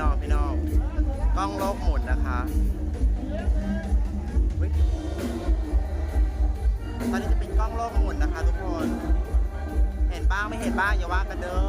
น้องพี่น้องกล้องโลกหมุนนะคะตอนนี้จะเป็นกล้องโลกหมุนนะคะ ทุกคน เห็นบ้างไม่เห็นบ้างอย่าว่ากันเด้อ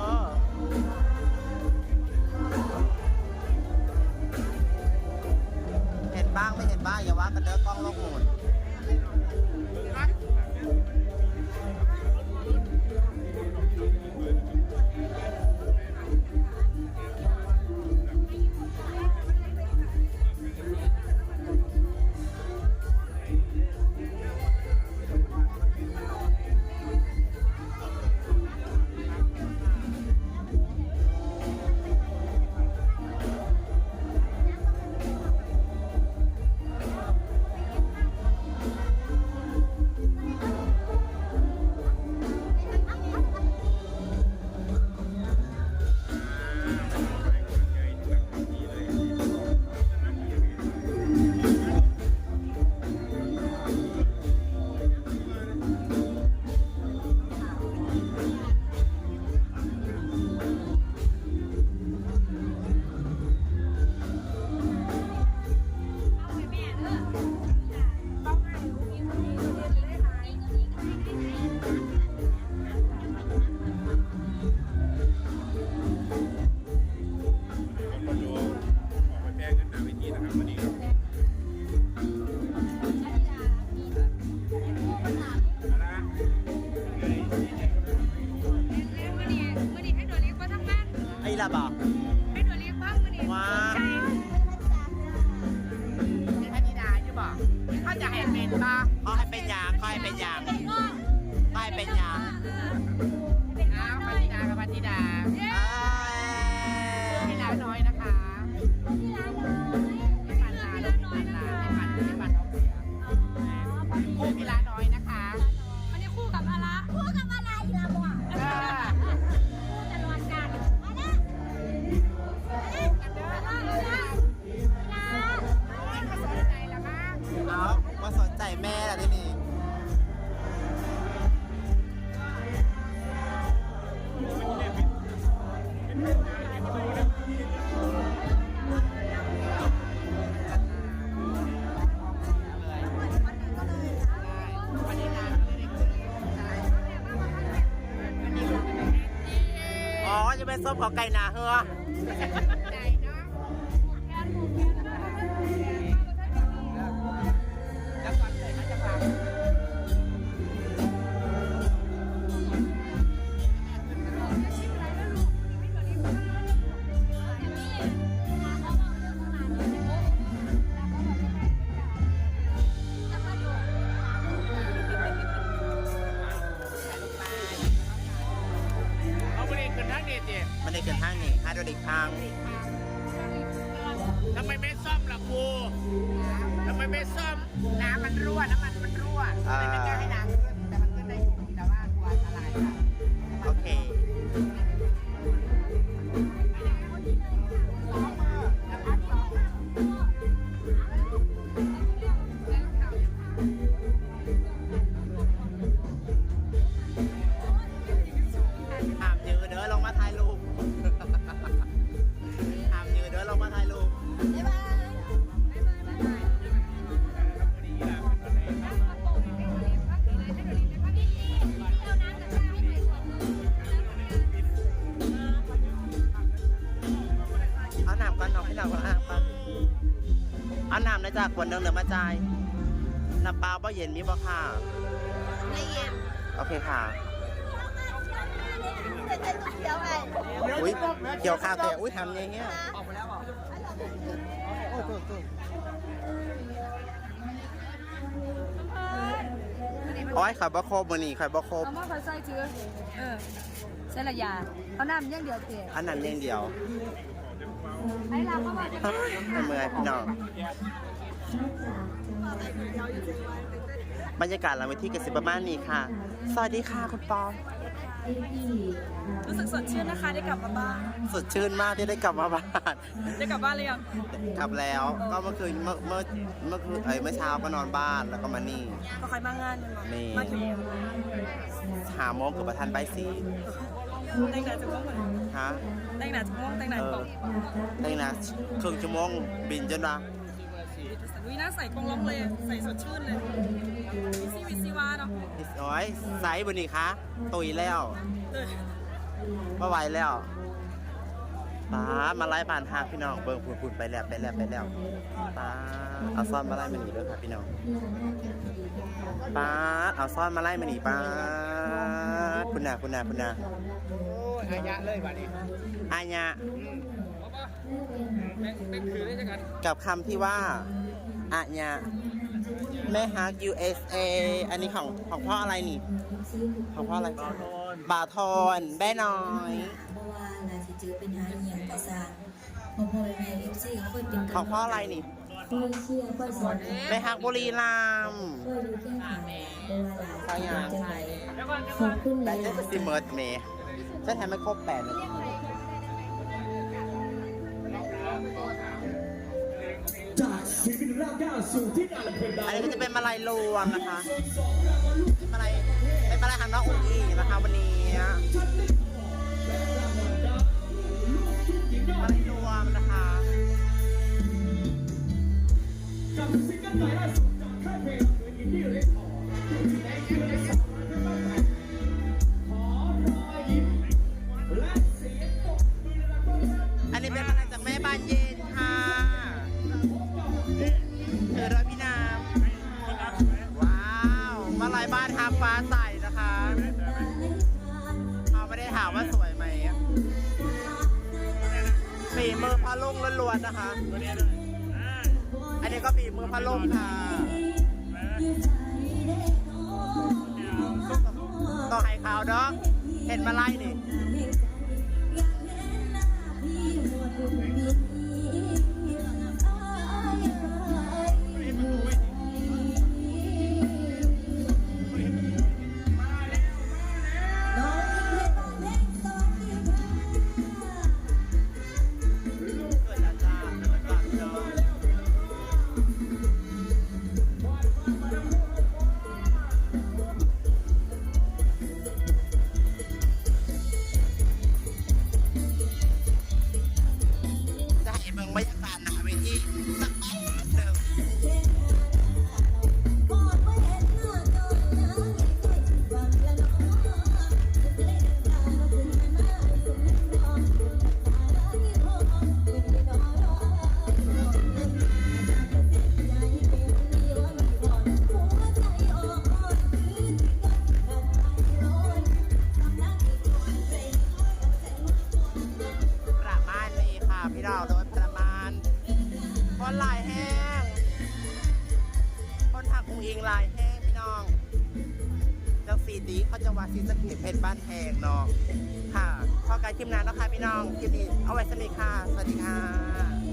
บอกเขาจะให้เป็นปะเขาให้เป็นยางเขาให้เป็นยางเขาให้เป็นยาง แม่ละที่นี่อ๋อจะเป็นส้มของไก่นาเฮือ ใจเนาะ มันรั่วน้ำ เอาน้ำนะจ๊ะขวดหนึงเดี๋ยวมาจ่ายน้ำเปล่าบ่เย็นมีบ่ค่ะละเอียดโอเคค่ะเดี๋ยวไงอุ้ยเกี่ยวข้าวแต่อุ้ยทำอย่างเงี้ยออกมาแล้วบอกโอ้โหโทษโอ้ยข่อยบ่ครบมื้อนี้ข่อยบ่ครบเอามาคอยใส่ถือเออใส่ละยาเอาน้ำอย่างเดียวเตะอันนั้นอย่างเดียวไอ้เราก็มาจะเฮ้ยให้เมื่อยพี่น้อง บรรยากาศหลังเวทีกสิประมาณนี้ค่ะ สวัสดีค่ะคุณปอมรู้สึกสดชื่นนะคะได้กลับมาบ้านสดชื่นมากที่ได้กลับมาบ้านได้กลับบ้านหรือยังกลับแล้วก็เมื่อคืนเมื่อเมื่อเมื่อคืนเอ้ยเมื่อเช้าก็นอนบ้านแล้วก็มานี่ก็ใครมางานยังนี่มากี่โมงหาโมงกับประทันใบายสีแต่งหน้าจะม่วงเหมือนฮะแต่งหน้าจะม่วงแต่งหน้าเออปกแต่งหน้าครึ่งชั่วโมงบินจนว่า วิน่าใส่กรงล้มเลยใส่สดชื่นเลยวิซีวิซีวาเนาะโอ้ยไซส์บนนี้คะตุยแล้วเออมาไหวแล้วป้ามาไล่ผ่านทางพี่น้องเบิ่งพุ่นพุ่นไปแล้วไปแล้วไปแล้วป้าเอาซ่อนมาไล่มาหนีด้วยค่ะพี่น้องป้าเอาซ่อนมาไล่มาหนีป้าคุณน่ะคุณน่ะคุณน่ะโอ้ยอายะเลยบัดนี้อายะแม่งแม่งถือได้จังกัน กับคำที่ว่า อายะแม่ฮัก USA อันนี้ของของพ่ออะไรนี่ ของพ่ออะไร บาทอนแม่น้อยเพราะว่านาสิเจอเป็นหาเหียงประสานพอพอแม่เอฟซีเขาเคยเป็นของพ่ออะไรนี่เคยเชียร์เคยสอนแม่ฮักบุรีรัมย์เคยดูแค่ขาเพราะว่าหลายใช่ยังจังไหนขอบคุณหแต่ลายจะสิเมิร์ดเมย์ฉันทำไม่ครบแปดนาทีจากศิลปิน รากหญ้าสู่ที่ดังเพลงดัอันนี้ก็จะเป็นมาลัยรวมนะคะ เป็นมาลัยเป็นมาลัยทางน้องอุ้งอิงนะคะวันนี้มาลัยรวมนะคะกับซิงเกิลใหม่ล่าสุดจากค่ายเพลงอินดี้เรคคอร์ดในคืนสาวน้องขอรอยยิ้มและเสียงตบมือระเบิดอันนี้เป็นมาจากแม่บ้านเย ฝีมือพะลุงล้วนๆนะคะอันนี้ก็ฝีมือพะลุงค่ะต่อไข่ขาวเนาะเห็นมาไล่นี่ เบรรยากาศหน้าเวทีสักแป๊บหนึ่ง คนลายแห้ง คนหักอุงอิงลายแห้งพี่น้องจังสีดีเขาจะว่าสีสะเกตเพชรบ้านแพงเนาะค่ะพอการคลิปงานแล้วค่ะพี่น้องคลิปนี้เอาไว้สมิค่ะ สวัสดีค่ะ